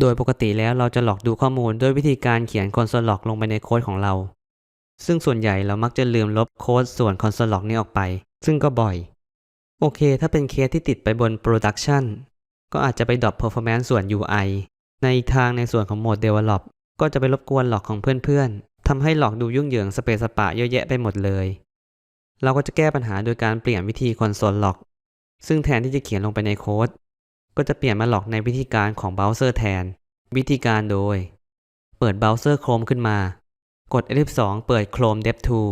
โดยปกติแล้วเราจะหลอกดูข้อมูลด้วยวิธีการเขียน console log ลงไปในโค้ดของเรา ซึ่งส่วนใหญ่เรามักจะลืมลบโค้ดส่วน console log นี้ออกไป ซึ่งก็บ่อย โอเค ถ้าเป็นเคสที่ติดไปบน production ก็อาจจะไปดรอป performance ส่วน UI ในอีกทางในส่วนของโหมด develop ก็จะไปรบกวนหลอกของเพื่อนๆทำให้หลอกดูยุ่งเหยิงสเปซสปะเยอะแยะไปหมดเลย เราก็จะแก้ปัญหาโดยการเปลี่ยนวิธี console log ซึ่งแทนที่จะเขียนลงไปในโค้ด ก็จะเปลี่ยนมาหลอกในวิธีการของเบราว์เซอร์แทน วิธีการโดย เปิดเบราว์เซอร์ Chrome ขึ้นมา กด F2 เปิด Chrome DevTool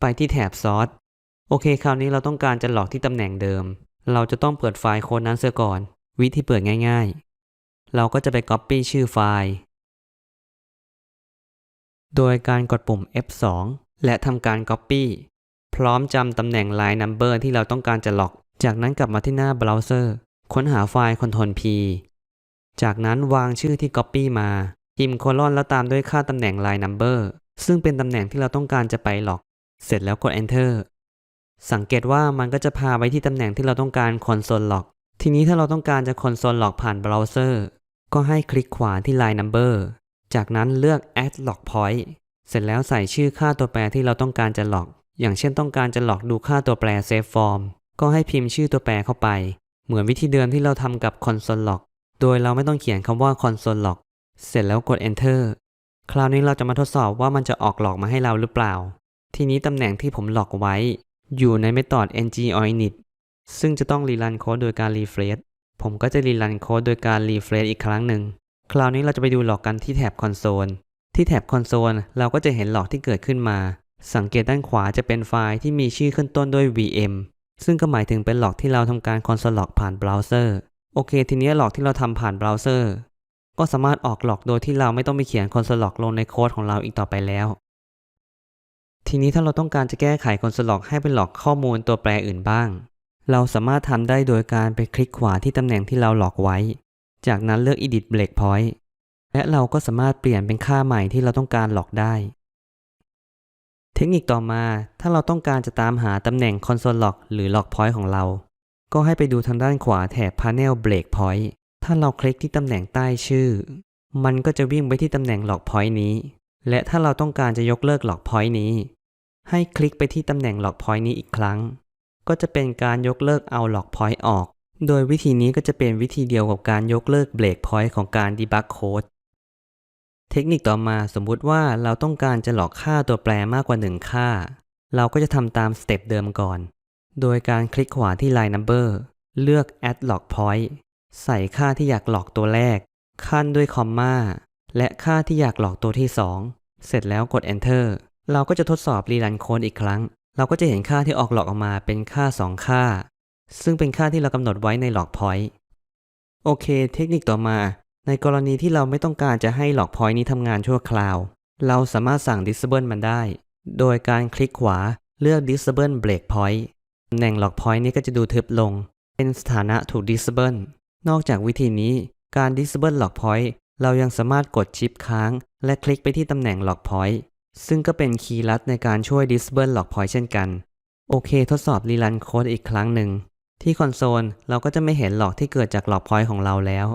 ไปที่แถบ Source โอเค คราวนี้เราต้องการจะหลอกที่ตำแหน่งเดิม เราจะต้องเปิดไฟล์โค้ดนั้นเสียก่อน วิธีเปิดง่ายๆ เราก็จะไป Copy ชื่อไฟล์ โดยการกดปุ่ม F2 และทำการ Copy พร้อมจำตำแหน่ง Line Number ที่เราต้องการจะหลอก จากนั้นกลับมาที่หน้าเบราว์เซอร์ ค้นหาไฟล์ Ctrl P จากนั้นวางชื่อที่ Copy มาพิมพ์โคลอนแล้วตามด้วยค่าตำแหน่ง Line Number ซึ่งเป็นตำแหน่งที่เราต้องการจะไปหลอก เสร็จแล้วกด Enter สังเกตว่ามันก็จะพาไปที่ตำแหน่งที่เราต้องการ Console Log ทีนี้ถ้าเราต้องการจะ Console Log ผ่านเบราว์เซอร์ก็ให้คลิกขวาที่ Line Number จากนั้นเลือก Add Log Point เสร็จแล้วใส่ชื่อค่าตัวแปรที่เราต้องการจะหลอก อย่างเช่นต้องการจะหลอกดูค่าตัวแปร Save Form ก็ให้พิมพ์ชื่อตัวแปรเข้าไป เหมือนวิธีเดิมที่เราทำกับ Console Log โดยเราไม่ต้องเขียนคำว่า Console Log เสร็จแล้วกด Enter คราวนี้เราจะมาทดสอบว่ามันจะออกหลอกมาให้เราหรือเปล่า ทีนี้ตำแหน่งที่ผมหลอกไว้ อยู่ใน method ng init ซึ่งจะต้องรีรันโค้ดโดยการ refresh ผมก็จะรีรันโค้ดโดยการ refresh อีกครั้งหนึ่ง คราวนี้เราจะไปดูหลอกกันที่แถบ console ที่แถบ console เราก็จะเห็นหลอกที่เกิดขึ้นมา สังเกตด้านขวาจะเป็นไฟล์ที่มีชื่อขึ้นต้นด้วย vm ซึ่งก็หมายถึงเป็นหลอกที่เราทำการ console log ผ่านเบราว์เซอร์โอเค ทีนี้หลอกที่เราทำผ่านเบราว์เซอร์ก็สามารถออกหลอกโดยที่เราไม่ต้องไปเขียน console log ลงในโค้ดของเราอีกต่อไปแล้ว ทีนี้ถ้าเราต้องการจะแก้ไข console log ให้เป็นหลอกข้อมูลตัวแปรอื่นบ้าง เราสามารถทำได้โดยการไปคลิกขวาที่ตำแหน่งที่เราหลอกไว้ จากนั้นเลือก edit breakpoint และเราก็สามารถเปลี่ยนเป็นค่าใหม่ที่เราต้องการหลอกได้ เทคนิคต่อมาถ้าเราต้องการจะตามหาตำแหน่ง console log หรือ log point ของเรา ก็ให้ไปดูทางด้านขวาแถบ panel breakpoint ถ้าเราคลิกที่ตำแหน่งใต้ชื่อ มันก็จะวิ่งไปที่ตำแหน่ง log point นี้ และถ้าเราต้องการจะยกเลิก log point นี้ ให้คลิกไปที่ตำแหน่ง log point นี้อีกครั้ง ก็จะเป็นการยกเลิกเอา log point ออก โดยวิธีนี้ก็จะเป็นวิธีเดียวกับการยกเลิก break point ของการ debug code ทคนิคต่อมาสมมุติว่าเราต้องการจะหลอกค่าตัวแปรมากกว่า 1 ค่า เราก็จะทำตามสเต็ปเดิมก่อน โดยการคลิกขวาที่ line number เลือก add log point ใส่ค่าที่อยากหลอกตัวแรก ขั้นด้วยคอมมาและค่าที่อยากหลอกตัวที่ 2 เสร็จแล้วกด enter เราก็จะทดสอบรีรันโค้ดอีกครั้ง เราก็จะเห็นค่าที่ออกหลอกออกมาเป็นค่า 2 ค่า ซึ่งเป็นค่าที่เรากำหนดไว้ในหลอก point โอเค เทคนิคต่อมา ในกรณีที่เราไม่ต้องการจะให้หลอก point นี้ทำงานชั่วคราว เราสามารถสั่ง disable มันได้ โดยการคลิกขวาเลือก disable break point ตำแหน่งหลอก point นี้ก็จะดูทึบลง เป็นสถานะถูก disable นอกจากวิธีนี้การ disable log point เรายังสามารถกดชิปค้าง และคลิกไปที่ตำแหน่ง log point ซึ่งก็เป็นคีย์ลัดในการช่วย disable log point เช่นกัน โอเค ทดสอบรีรันโค้ดอีกครั้งหนึ่งที่คอนโซลเราก็จะไม่เห็นหลอกที่เกิดจาก log point ของเราแล้ว